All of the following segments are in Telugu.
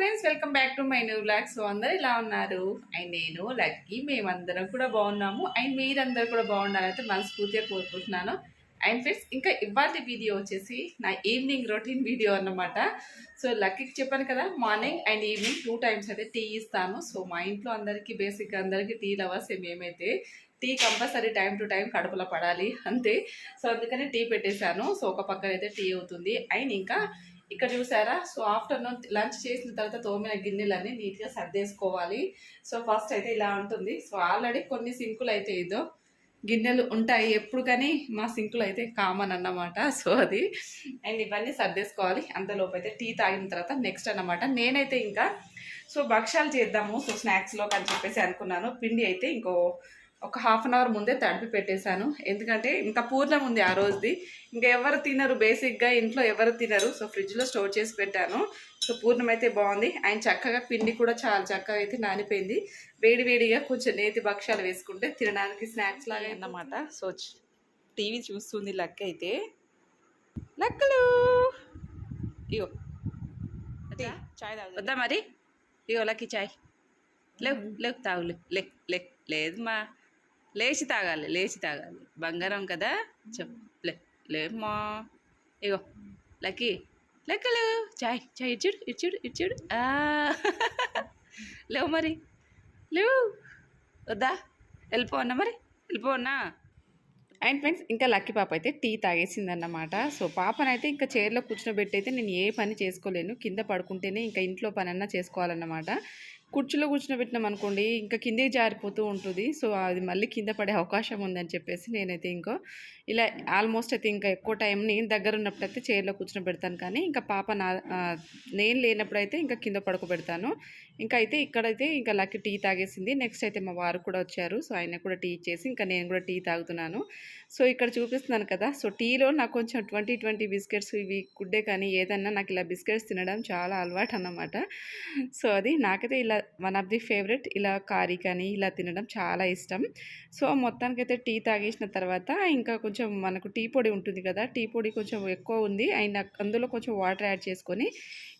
Friends welcome back to my new blog so అందరు ఇలా ఉన్నారు? అండ్ నేను లక్కీ మేమందరం కూడా బాగున్నాము. అండ్ మీరందరూ కూడా బాగుండాలైతే మనస్ఫూర్తిగా కోరుకుంటున్నాను. అండ్ ఫ్రెండ్స్ ఇంకా ఇవాళ వీడియో వచ్చేసి నా ఈవినింగ్ రొటీన్ వీడియో అన్నమాట. సో లక్కీకి చెప్పాను కదా morning and evening two times అయితే టీ ఇస్తాను. సో మా ఇంట్లో అందరికీ బేసిక్గా అందరికీ టీ లవర్స్ మేమైతే tea compulsory time to time కడుపులో పడాలి అంతే. సో అందుకని టీ పెట్టేశాను. సో ఒక పక్కన అయితే టీ అవుతుంది. అండ్ ఇంకా ఇక్కడ చూసారా? సో ఆఫ్టర్నూన్ లంచ్ చేసిన తర్వాత తోమిన గిన్నెలన్నీ నీట్గా సర్దేసుకోవాలి. సో ఫస్ట్ అయితే ఇలా ఉంటుంది. సో ఆల్రెడీ కొన్ని సింకులు అయితే ఏదో గిన్నెలు ఉంటాయి ఎప్పుడు కానీ మా సింకులు అయితే కామన్ అన్నమాట. సో అది అండ్ ఇవన్నీ సర్దేసుకోవాలి. అంతలోపు అయితే టీ తాగిన తర్వాత నెక్స్ట్ అన్నమాట. నేనైతే ఇంకా సో భక్ష్యాలు చేద్దాము. సో స్నాక్స్లో అని చెప్పేసి అనుకున్నాను. పిండి అయితే ఇంకో ఒక హాఫ్ అన్ అవర్ ముందే తడిపి పెట్టేశాను. ఎందుకంటే ఇంకా పూర్ణం ఉంది ఆ రోజుది. ఇంకా ఎవరు తినరు బేసిక్గా ఇంట్లో ఎవరు తినరు. సో ఫ్రిడ్జ్లో స్టోర్ చేసి పెట్టాను. సో పూర్ణం అయితే బాగుంది. అండ్ చక్కగా పిండి కూడా చాలా చక్కగా అయితే నానిపోయింది. వేడి వేడిగా కొంచెం నేతి భక్ష్యాలు వేసుకుంటే తినడానికి స్నాక్స్ లాగా అన్నమాట. సో టీవీ చూస్తుంది లక్క అయితే. లక్కలు! ఇగో. చాయ్ వద్దా మరి? ఇగో లక్కి చాయ్. లేవు లేవు తాగు లేవు లే లే లేదు మా. లేచి తాగాలి లేచి తాగాలి. బంగారం కదా? చెప్పలే లేమ్మా. ఇగో లక్కీ. లెక్కలు. చాయ్ చాయ్ ఇచ్చుడు ఇచ్చుడు ఇచ్చుడు ఆ. లేవు మరి. లేవు. వద్దా? వెళ్ళిపోన్నా మరి. వెళ్ళిపోన్నా అండ్ ఫ్రెండ్స్ ఇంకా లక్కీ పాప అయితే టీ తాగేసిందన్నమాట. సో పాపనైతే ఇంకా చైర్లో కూర్చోబెట్టి అయితే నేను ఏ పని చేసుకోలేను. కింద పడుకుంటేనే ఇంకా ఇంట్లో పనన్నా చేసుకోవాలన్నమాట. కుర్చీలో కూర్చోబెట్టినాం అనుకోండి ఇంకా కిందికి జారిపోతూ ఉంటుంది. సో అది మళ్ళీ కింద పడే అవకాశం ఉందని చెప్పేసి నేనైతే ఇంకో ఇలా ఆల్మోస్ట్ అయితే ఇంకా ఎక్కువ టైం నేను దగ్గర ఉన్నప్పుడు అయితే చైర్లో కూర్చొని పెడతాను కానీ ఇంకా పాప నా నేను లేనప్పుడు అయితే ఇంకా కింద పడుకోబెడతాను. ఇంకా అయితే ఇక్కడైతే ఇంకా లక్కీ టీ తాగేసింది. నెక్స్ట్ అయితే మా వారు కూడా వచ్చారు. సో ఆయన కూడా టీ ఇచ్చేసి ఇంకా నేను కూడా టీ తాగుతున్నాను. సో ఇక్కడ చూపిస్తున్నాను కదా. సో టీలో నాకు కొంచెం ట్వంటీ ట్వంటీ బిస్కెట్స్ ఇవి గుడ్డే కానీ ఏదన్నా నాకు ఇలా బిస్కెట్స్ తినడం చాలా అలవాటు అన్నమాట. సో అది నాకైతే ఇలా వన్ ఆఫ్ ది ఫేవరెట్ ఇలా కారీ కానీ ఇలా తినడం చాలా ఇష్టం. సో మొత్తానికైతే టీ తాగేసిన తర్వాత ఇంకా కొంచెం మనకు టీ పొడి ఉంటుంది కదా టీ పొడి కొంచెం ఎక్కువ ఉంది. అండ్ అందులో కొంచెం వాటర్ యాడ్ చేసుకొని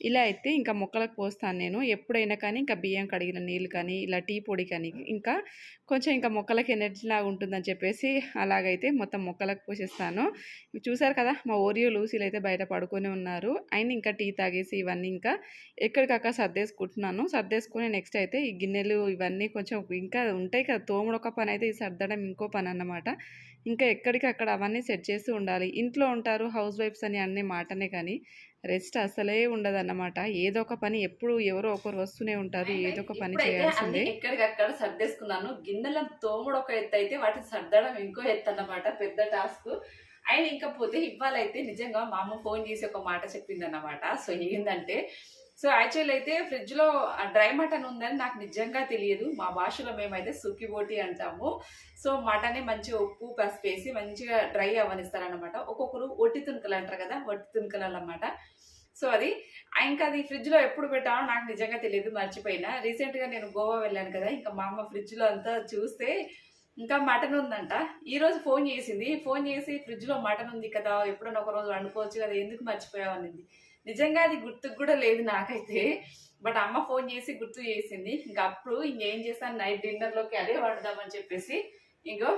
ఇలా అయితే ఇంకా మొక్కలకు పోస్తాను నేను. ఎప్పుడైనా కానీ ఇంకా బియ్యం కడిగిన నీళ్ళు కానీ ఇలా టీ పొడి కానీ ఇంకా కొంచెం ఇంకా మొక్కలకి ఎనర్జీ లాగా ఉంటుందని చెప్పేసి అలాగైతే మొత్తం మొక్కలకు పోసేస్తాను. చూసారు కదా మా ఓరియో లూసీలు అయితే బయట పడుకొని ఉన్నారు. అండ్ ఇంకా టీ తాగేసి ఇవన్నీ ఇంకా ఎక్కడికక్కడ సర్దేసుకుంటున్నాను. సర్దేసుకొని నెక్స్ట్ అయితే ఈ గిన్నెలు ఇవన్నీ కొంచెం ఇంకా ఉంటాయి కదా తోముడు ఒక పని అయితే ఈ సర్దడం ఇంకో పని అన్నమాట. ఇంకా ఎక్కడికి అక్కడ అవన్నీ సెట్ చేసి ఉండాలి. ఇంట్లో ఉంటారు హౌస్ వైఫ్స్ అని అనే మాటనే కానీ రెస్ట్ అసలే ఉండదన్నమాట. ఏదో ఒక పని ఎప్పుడు ఎవరో ఒకరు వస్తూనే ఉంటారు ఏదో ఒక పని చేయాల్సిందే. ఎక్కడికక్కడ సర్దేసుకున్నాను. గిన్నెల తోముడు ఒక ఎత్తు అయితే వాటిని సర్దడం ఇంకో ఎత్తు అన్నమాట పెద్ద టాస్క్. అండ్ ఇంకా పోతే ఇవ్వాలైతే నిజంగా మా అమ్మ ఫోన్ చేసి ఒక మాట చెప్పింది అన్నమాట సో ఏంటంటే సో యాక్చువల్ అయితే ఫ్రిడ్జ్లో డ్రై మటన్ ఉందని నాకు నిజంగా తెలియదు. మా భాషలో మేమైతే సుకిబోటి అంటాము. సో మటనే మంచిగా ఉప్పు పసుపు వేసి మంచిగా డ్రై అవ్వనిస్తారనమాట ఒక్కొక్కరు ఒట్టి తుణుకలు అంటారు కదా ఒట్టి తునకలు అన్నమాట. సో అది ఇంకా అది ఫ్రిడ్జ్లో ఎప్పుడు పెట్టామో నాకు నిజంగా తెలియదు మర్చిపోయినా. రీసెంట్గా నేను గోవా వెళ్ళాను కదా ఇంకా మా అమ్మ ఫ్రిడ్జ్లో అంతా చూస్తే ఇంకా మటన్ ఉందంట. ఈరోజు ఫోన్ చేసింది. ఫోన్ చేసి ఫ్రిడ్జ్లో మటన్ ఉంది కదా ఎప్పుడన్నా ఒక రోజు వండుకోవచ్చు కదా ఎందుకు మర్చిపోయావు అనింది. నిజంగా అది గుర్తుకు కూడా లేదు నాకైతే. బట్ అమ్మ ఫోన్ చేసి గుర్తు చేసింది. ఇంకా అప్పుడు ఇంకేం చేస్తాను? నైట్ డిన్నర్లోకి అదే వండుదామని చెప్పేసి ఇంకో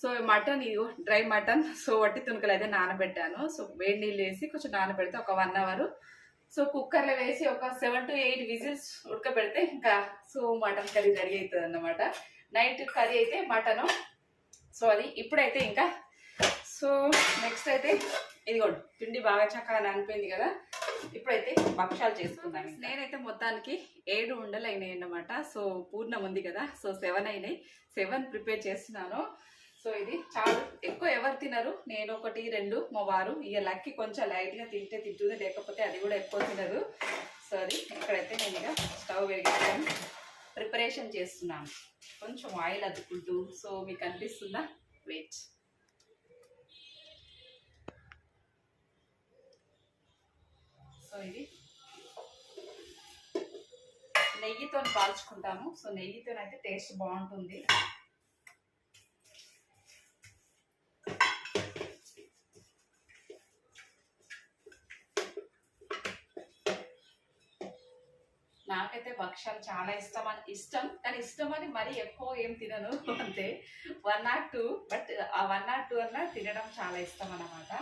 సో మటన్ ఇగో డ్రై మటన్. సో వట్టి తునకలు అయితే నానబెట్టాను. సో వేడి నీళ్ళు వేసి కొంచెం నానబెడితే ఒక వన్ అవర్. సో కుక్కర్లో వేసి ఒక సెవెన్ టు ఎయిట్ విజిల్స్ ఉడకబెడితే ఇంకా సో మటన్ కర్రీ రెడీ అవుతుంది అన్నమాట నైట్ కర్రీ అయితే మటను. సో అది ఇప్పుడైతే ఇంకా. సో నెక్స్ట్ అయితే ఇదిగోండి పిండి బాగా చక్కగా నానిపోయింది కదా. ఇప్పుడైతే భక్షాలు చేసుకుందాం నేనైతే మొత్తానికి ఏడు ఉండలు అయినాయి అన్నమాట. సో పూర్ణం ఉంది కదా. సో సెవెన్ అయినాయి. సెవెన్ ప్రిపేర్ చేస్తున్నాను. సో ఇది చాలా. ఎక్కువ ఎవరు తినరు? నేను ఒకటి రెండు మా వారు. ఇక లక్కి కొంచెం లైట్గా తింటే తింటుంది. లేకపోతే అది కూడా ఎక్కువ తినదు సో అది ఇక్కడైతే నేను ఇక స్టవ్ వెలిగించాను. ప్రిపరేషన్ చేస్తున్నాను. కొంచెం ఆయిల్ అద్దుకుంటూ సో మీకు అనిపిస్తుందా? వెయిట్ సో ఇది నెయ్యితో కాల్చుకుంటాము. సో నెయ్యితో అయితే టేస్ట్ బాగుంటుంది. నాకైతే భక్ష్యాలు చాలా ఇష్టం అని ఇష్టం. కానీ ఇష్టం అని మరీ ఎక్కువ ఏం తినను. అంతే. One not two. బట్ ఆ వన్ నాట్ టూ అన్న తినడం చాలా ఇష్టం అన్నమాట.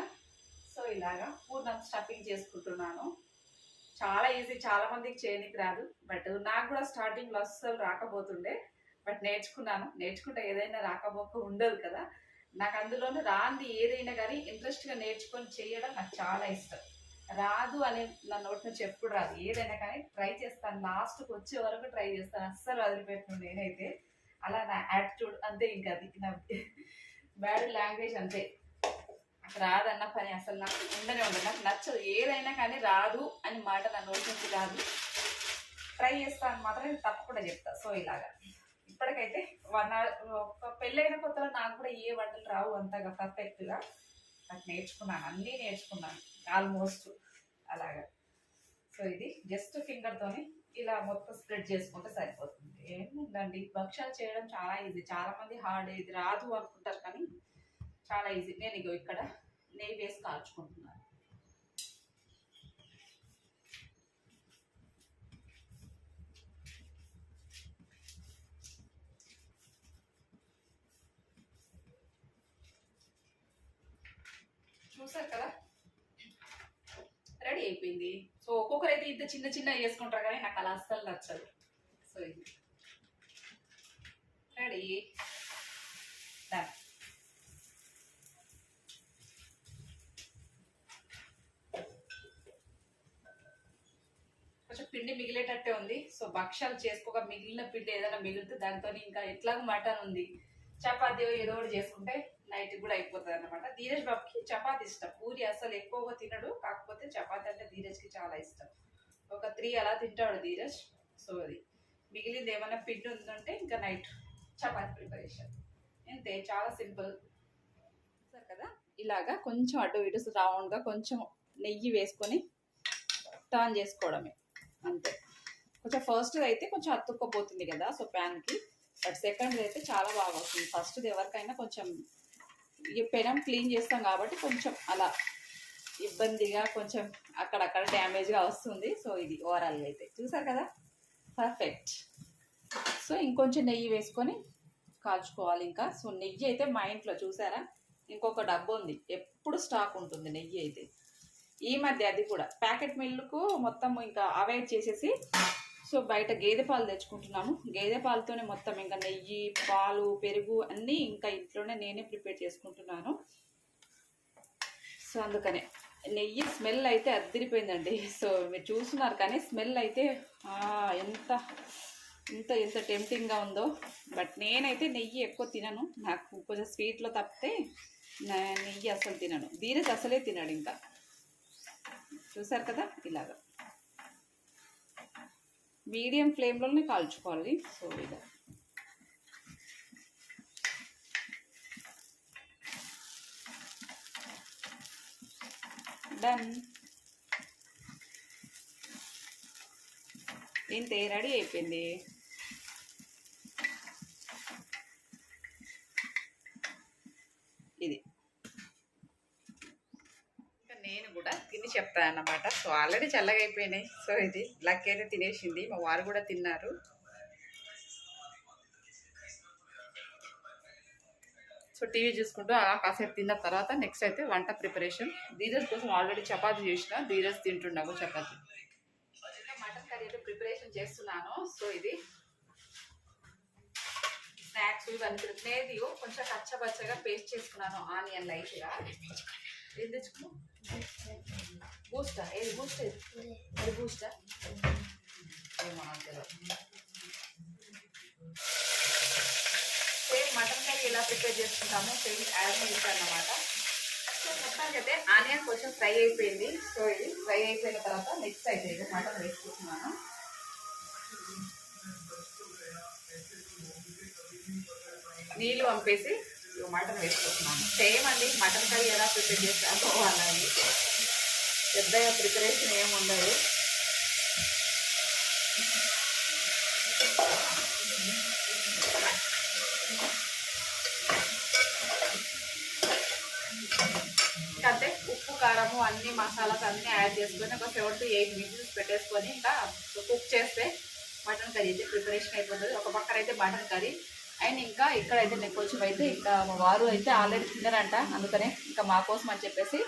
సో ఇలాగా పూర్ణం స్టఫింగ్ చేసుకుంటున్నాను. చాలా ఈజీ చాలా మందికి చేయనికి రాదు. బట్ నాకు కూడా స్టార్టింగ్లో అస్సలు రాకపోతుండే. బట్ నేర్చుకున్నాను. నేర్చుకుంటే ఏదైనా రాకపోక ఉండదు కదా. నాకు అందులోనూ రాంది ఏదైనా కానీ ఇంట్రెస్ట్గా నేర్చుకొని చేయడం నాకు చాలా ఇష్టం. రాదు అని నా నోటి నుంచి ఎప్పుడు రాదు. ఏదైనా కానీ ట్రై చేస్తాను. లాస్ట్కి వచ్చే వరకు ట్రై చేస్తాను. అస్సలు వదిలిపెట్టను నేనైతే. అలా నా యాటిట్యూడ్ అంతే ఇంకా అది. నా బ్యాడ్ లాంగ్వేజ్ అంతే. రాదన్న పని అసలు నాకు ఉండనే ఉండదు. నాకు నచ్చదు. ఏదైనా కానీ రాదు అని మాట నా నోటి నుంచి రాదు. ట్రై చేస్తాను మాత్రం నేను తప్పకుండా చెప్తా. సో ఇలాగా. ఇప్పటికైతే వన్ అవర్ ఒక పెళ్ళైన కొత్తలో నాకు కూడా ఏ వంటలు రావు అంతగా పర్ఫెక్ట్గా నాకు నేర్చుకున్నాను. అన్నీ నేర్చుకున్నాను. ఆల్మోస్ట్ అలాగా. సో ఇది జస్ట్ ఫింగర్తోని ఇలా మొత్తం స్ప్రెడ్ చేసుకుంటే సరిపోతుంది. ఏముందండి? భక్ష్యాలు చేయడం చాలా ఈజీ చాలామంది హార్డ్ ఇది రాదు అనుకుంటారు కానీ చాలా ఈజీ. నేను ఇగో ఇక్కడ నెయ్యి వేసి కాల్చుకుంటున్నాను చూసారు కదా? రెడీ అయిపోయింది. సో ఒక్కొక్కరు అయితే ఇంత చిన్న చిన్న వేసుకుంటారు కానీ నాకు అలా అస్సలు నచ్చదు. సో ఇది. రెడీ. భక్ష్యాలు చేసుకోక మిగిలిన పిండి ఏదైనా మిగిలితే దాంతో ఇంకా ఎట్లాగో మటన్ ఉంది. చపాతీ ఏదో ఒకటి చేసుకుంటే నైట్ కూడా అయిపోతుంది అనమాట ధీరజ్ బాబుకి చపాతి ఇష్టం. పూరి అసలు ఎక్కువగా తినడు. కాకపోతే చపాతి అంటే ధీరజ్కి చాలా ఇష్టం. ఒక త్రీ అలా తింటాడు ధీరజ్. సో అది. మిగిలింది ఏమైనా పిండి ఉందంటే ఇంకా నైట్ చపాతి ప్రిపరేషన్. అంతే చాలా సింపుల్. సార్ కదా ఇలాగా కొంచెం అటు ఇటు రౌండ్గా కొంచెం నెయ్యి వేసుకొని టర్న్ చేసుకోవడమే. అంతే. కొంచెం ఫస్ట్ అయితే కొంచెం అతుక్కపోతుంది కదా సో ప్యాన్కి బట్ సెకండ్ అయితే చాలా బాగా వస్తుంది. ఫస్ట్ ఎవరికైనా కొంచెం ఈ పెనం క్లీన్ చేస్తాం కాబట్టి కొంచెం అలా ఇబ్బందిగా కొంచెం అక్కడక్కడ డ్యామేజ్గా వస్తుంది. సో ఇది ఓవరాల్గా అయితే. చూసారు కదా? పర్ఫెక్ట్ సో ఇంకొంచెం నెయ్యి వేసుకొని కాల్చుకోవాలి ఇంకా. సో నెయ్యి అయితే మా ఇంట్లో చూసారా? ఇంకొక డబ్బు ఉంది. ఎప్పుడు స్టాక్ ఉంటుంది నెయ్యి అయితే. ఈ మధ్య అది కూడా. ప్యాకెట్ మిల్లుకు మొత్తం ఇంకా అవాయిడ్ చేసేసి సో బయట గేదె పాలు తెచ్చుకుంటున్నాము. గేదె పాలతోనే మొత్తం ఇంకా నెయ్యి పాలు పెరుగు అన్నీ ఇంకా ఇంట్లోనే నేనే ప్రిపేర్ చేసుకుంటున్నాను. సో అందుకనే నెయ్యి స్మెల్ అయితే అద్దరిపోయిందండి. సో మీరు చూస్తున్నారు కానీ స్మెల్ అయితే ఎంత ఎంత ఎంత టెంప్టింగ్గా ఉందో. బట్ నేనైతే నెయ్యి ఎక్కువ తినను. నాకు కొంచెం స్వీట్లో తప్పితే నా నెయ్యి అసలు తినను. ధీరజ్ అసలే తినడు ఇంకా. చూసారు కదా? ఇలాగా. మీడియం ఫ్లేమ్లోనే కాల్చుకోవాలి. సో ఇలా డన్ ఇంతే రెడీ అయిపోయింది ఇది ఇంకా నేను కూడా తిని అన్నమాట. సో ఆల్రెడీ చల్లగా అయిపోయినాయి సో ఇది లక్ అయితే తినేసింది. మా వారు కూడా తిన్నారు. సో టీవీ చూసుకుంటూ అలా కాసేపు తిన్న తర్వాత నెక్స్ట్ అయితే వంట ప్రిపరేషన్ ధీరస్ కోసం ఆల్రెడీ చపాతి చేసిన. ధీరస్ తింటున్నాము చపాతీ. మటన్ కర్రీ అయితే ప్రిపరేషన్ చేస్తున్నాను. సో ఇది స్నాక్స్ ఇవన్నీ తిరుగుతున్నాయి కొంచెం కచ్చబచ్చగా పేస్ట్ చేసుకున్నాను. ఆనియన్ లైట్గా. ఎందుకు బూస్టా ఏది బూస్ట్ అది బూస్టా సేమ్ మటన్ కర్రీ ఎలా ప్రిపేర్ చేసుకుంటామో సేమ్ యాడ్ చేస్తాను అనమాట సో మొత్తానికి అయితే ఆనియన్ కొంచెం ఫ్రై అయిపోయింది సో ఇది ఫ్రై అయిపోయిన తర్వాత నెక్స్ట్ అయితే ఇది మటన్ వేసుకుంటున్నాను నీళ్ళు పంపేసి ఇక మటన్ వేసుకుంటున్నాను సేమ్ అండి మటన్ కర్రీ ఎలా ప్రిపేర్ చేస్తామో అలాగే పెద్దగా ప్రిపరేషన్ ఏమి ఉండదు. ఇంకా ఉప్పు కారం కారము అన్ని మసాలాస్ అన్నీ యాడ్ చేసుకొని ఒక సెవెన్ టు ఎయిట్ మినిట్స్ పెట్టేసుకొని ఇంకా కుక్ చేస్తే మటన్ కర్రీ అయితే ప్రిపరేషన్ అయిపోతుంది. ఒక పక్కన అయితే మటన్ కర్రీ. అండ్ ఇంకా ఇక్కడైతే నేను కొంచెం అయితే ఇంకా మా వారు అయితే ఆల్రెడీ తిన్నారంట. అందుకనే ఇంకా మా కోసం అని చెప్పేసి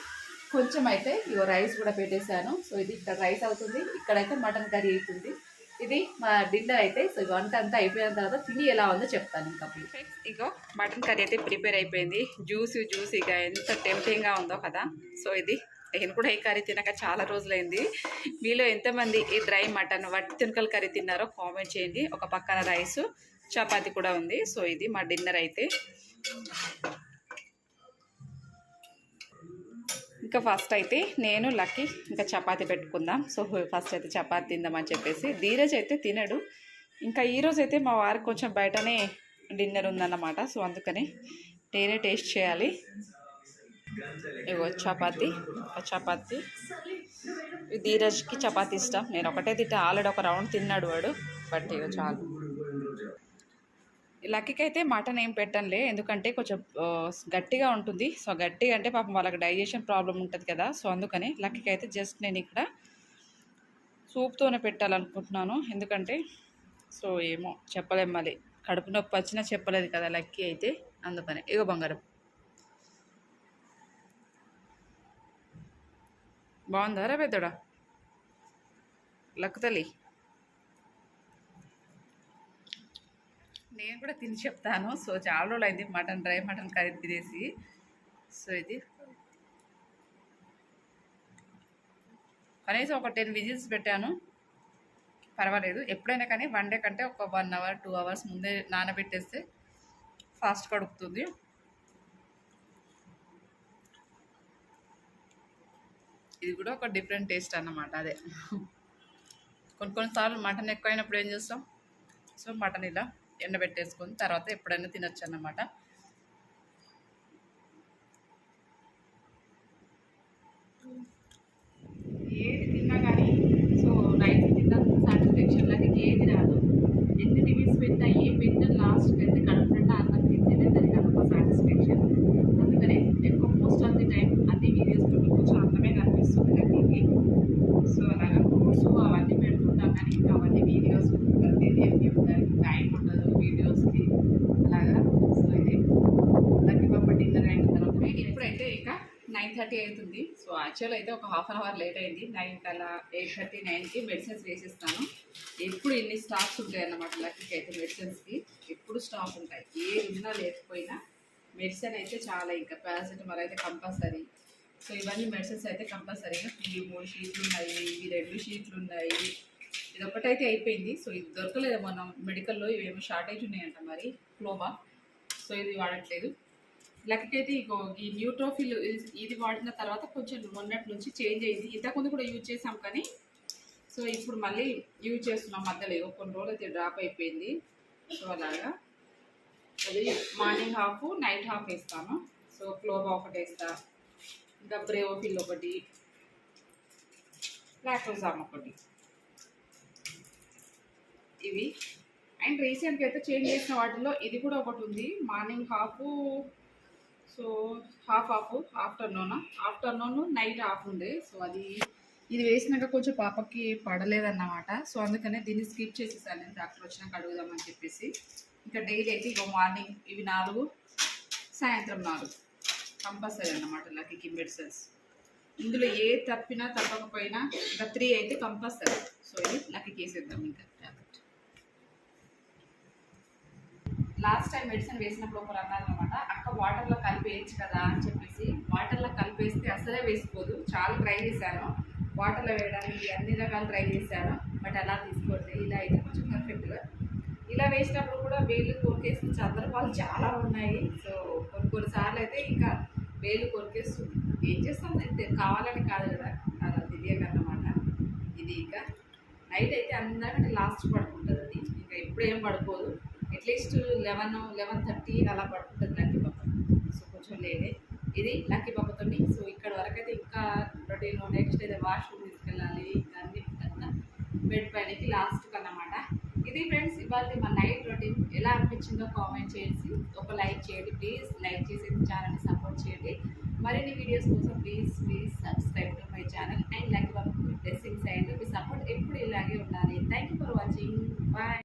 కొంచెం అయితే ఇగో రైస్ కూడా పెట్టేశాను. సో ఇది ఇక్కడ రైస్ అవుతుంది. ఇక్కడైతే మటన్ కర్రీ అవుతుంది. ఇది మా డిన్నర్ అయితే సో వంట అంతా అయిపోయిన తర్వాత తిని ఎలా ఉందో చెప్తాను ఇంకా ఇగో మటన్ కర్రీ అయితే ప్రిపేర్ అయిపోయింది. జ్యూసీ జ్యూసీగా ఎంత టెంప్టింగ్గా ఉందో కదా. సో ఇది నేను కూడా ఈ కర్రీ తినక చాలా రోజులైంది. మీలో ఎంతమంది ఈ డ్రై మటన్ వట్టి తునకల కర్రీ తిన్నారో కామెంట్ చేయండి. ఒక పక్కన రైస్ చపాతి కూడా ఉంది. సో ఇది మా డిన్నర్ అయితే. ఇంకా ఫస్ట్ అయితే నేను లక్కీ ఇంకా చపాతి పెట్టుకుందాం. సో ఫస్ట్ అయితే చపాతి తిందామని చెప్పేసి ధీరజ్ అయితే తినడు. ఇంకా ఈరోజు అయితే మా వారికి కొంచెం బయటనే డిన్నర్ ఉందన్నమాట. సో అందుకని నేనే టేస్ట్ చేయాలి. ఇగో చపాతి చపాతి. ధీరజ్కి చపాతి ఇష్టం. నేను ఒకటే తింటే ఆల్రెడీ ఒక రౌండ్ తిన్నాడు వాడు. బట్ ఇగో చాలు. లక్కీకి అయితే మటన్ ఏం పెట్టనులే. ఎందుకంటే కొంచెం గట్టిగా ఉంటుంది. సో గట్టిగా అంటే పాపం వాళ్ళకి డైజెషన్ ప్రాబ్లం ఉంటుంది కదా. సో అందుకని లక్కీకి అయితే జస్ట్ నేను ఇక్కడ సూప్తోనే పెట్టాలనుకుంటున్నాను. ఎందుకంటే సో ఏమో చెప్పలేం మళ్ళీ. కడుపు నొప్పి వచ్చినా చెప్పలేదు కదా లక్కీ అయితే. అందుకని ఇగో బంగారం. బాగుందా రా పెద్దోడా? లక్కు నేను కూడా తిని చెప్తాను. సో చాలా రోజులు అయింది మటన్ డ్రై మటన్ కర్రీ తినేసి. సో ఇది. కనీసం ఒక టెన్ విజిల్స్ పెట్టాను. పర్వాలేదు. ఎప్పుడైనా కానీ వన్ డే కంటే ఒక వన్ అవర్ టూ అవర్స్ ముందే నానబెట్టేస్తే ఫాస్ట్ కడుపుతుంది. ఇది కూడా ఒక డిఫరెంట్ టేస్ట్ అన్నమాట అదే. కొన్ని కొన్నిసార్లు మటన్ ఎక్కువైనప్పుడు ఏం చేస్తాం? సో మటన్ ఇలా ఎండబెట్టేసుకొని తర్వాత ఎప్పుడైనా తినొచ్చు అన్నమాట. ఏది తిన్నా కానీ సో రైస్ తిన్నా సాటిస్ఫాక్షన్ లాగా ఏది రాదు ఎన్ని రివ్యూస్ పెట్టినా ఏ పెట్టినా లాస్ట్కి అయితే కడుపు నిండా అన్నం తింటేనే దానికి అదొక సాటిస్ఫాక్షన్ అందుకనే ఎక్కువ మోస్ట్ ఆఫ్ ది టైం అన్ని వీడియోస్లో మీకు కొంచెం అర్థమే కనిపిస్తుంది నాకు సో అలాగా ఫ్రూట్స్ అవన్నీ పెడుతుంటాం కానీ ఇంకా అవన్నీ వీడియోస్ దానికి టైం ఉండదు వీడియోస్కి అలాగా సో ఇది లక్కీ పాప డిన్నర్ అయిన తర్వాత ఇప్పుడైతే ఇక నైన్ థర్టీ అవుతుంది సో యాక్చువల్ అయితే ఒక హాఫ్ అన్ అవర్ లేట్ అయింది. నైన్ కల్లా ఎయిట్ థర్టీ నైన్కి మెడిసిన్స్ వేసిస్తాను. ఎప్పుడు ఇన్ని స్టాక్స్ ఉంటాయి అన్నమాట లక్కీకి అయితే మెడిసిన్స్కి ఎప్పుడు స్టాక్ ఉంటాయి. ఏ ఉన్నా లేకపోయినా మెడిసిన్ అయితే చాలా ఇంకా పారాసిటమాల్ అయితే కంపల్సరీ సో ఇవన్నీ మెడిసిన్స్ అయితే కంపల్సరీగా ఇవి మూడు షీట్లు ఉన్నాయి ఇవి రెండు షీట్లు ఉన్నాయి. ఇది ఒకటైతే అయిపోయింది. సో ఇది దొరకలేదు మనం మెడికల్లో ఇవేమో షార్టేజ్ ఉన్నాయంట మరి. క్లోబా సో ఇది వాడట్లేదు. లేకపోతే ఇగో ఈ న్యూట్రోఫిల్ ఇది వాడిన తర్వాత కొంచెం మొన్నటి నుంచి చేంజ్ అయింది. ఇంతకుముందు కూడా యూజ్ చేసాం కానీ సో ఇప్పుడు మళ్ళీ యూజ్ చేస్తున్నాం మధ్యలో. కొన్ని రోజులు అయితే డ్రాప్ అయిపోయింది. సో అలాగా. అది మార్నింగ్ హాఫ్ నైట్ హాఫ్ వేస్తాను. సో క్లోబా ఒకటి వేస్తా. ఇంకా బ్రేవోఫిల్ ఒకటి. లాక్టోజామ్ ఒకటి. ఇవి. అండ్ రీసెంట్గా అయితే చేంజ్ చేసిన వాటిలో ఇది కూడా ఒకటి ఉంది. Morning half so half half afternoon? Afternoon night half ఉంది సో అది ఇది వేసినాక కొంచెం పాపకి పడలేదన్నమాట. సో అందుకనే దీన్ని స్కిప్ చేసేసాను నేను. డాక్టర్ వచ్చినాక అడుగుదామని చెప్పేసి. ఇంకా డైలీ అయితే ఇక మార్నింగ్ ఇవి నాలుగు సాయంత్రం నాలుగు. కంపల్సరీ అన్నమాట లక్కీకి మెడిసిన్స్ ఇందులో ఏ తప్పినా తప్పకపోయినా ఇంకా త్రీ అయితే కంపల్సరీ. సో ఇది లక్కీకి వేసేద్దాం ఇంకా. లాస్ట్ టైం మెడిసిన్ వేసినప్పుడు ఒకరు అన్నారు అనమాట అక్క వాటర్లో కలిపేయచ్చు కదా అని చెప్పేసి వాటర్లో కలిపేస్తే అసలే వేసుకోదు. చాలా ట్రై చేశాను. వాటర్లో వేయడానికి అన్ని రకాలు ట్రై చేశాను. బట్ అలా తీసుకోవట్లేదు ఇలా అయితే కొంచెం పర్ఫెక్ట్గా ఇలా వేసినప్పుడు కూడా వేలు కొరికేసిన చంద్రపాలు చాలా ఉన్నాయి. సో కొన్ని కొన్నిసార్లు అయితే ఇంకా వేలు కొరికేస్తుంది. ఏం చేస్తాం? అయితే కావాలని కాదు కదా. అలా తెలియకన్నమాట ఇది ఇంకా. నైట్ అయితే అందరికంటే లాస్ట్ పడుకుంటుంది అది. ఇంకా ఎప్పుడేం పడుకోదు. At least eleven eleven thirty అలా పడుతుంది లక్కీ పాప సో కొంచెం లేదే. ఇది లక్కీ పాపతోని సో ఇక్కడ వరకు అయితే ఇంకా రొటీన్ నెక్స్ట్ అయితే వాష్రూమ్ తీసుకెళ్ళాలి అన్ని అంతా బెడ్ పైనకి లాస్ట్కి అన్నమాట ఇది ఫ్రెండ్స్ ఇవాళ మా నైట్ రొటీన్ ఎలా అనిపించిందో కామెంట్ చేసి ఒక లైక్ చేయండి ప్లీజ్. లైక్ చేసి ఛానల్ని సపోర్ట్ చేయండి. మరిన్ని వీడియోస్ కోసం please please subscribe to my channel. And like blessings and me support ఎప్పుడు ఇలాగే ఉండాలి. Thank you for watching bye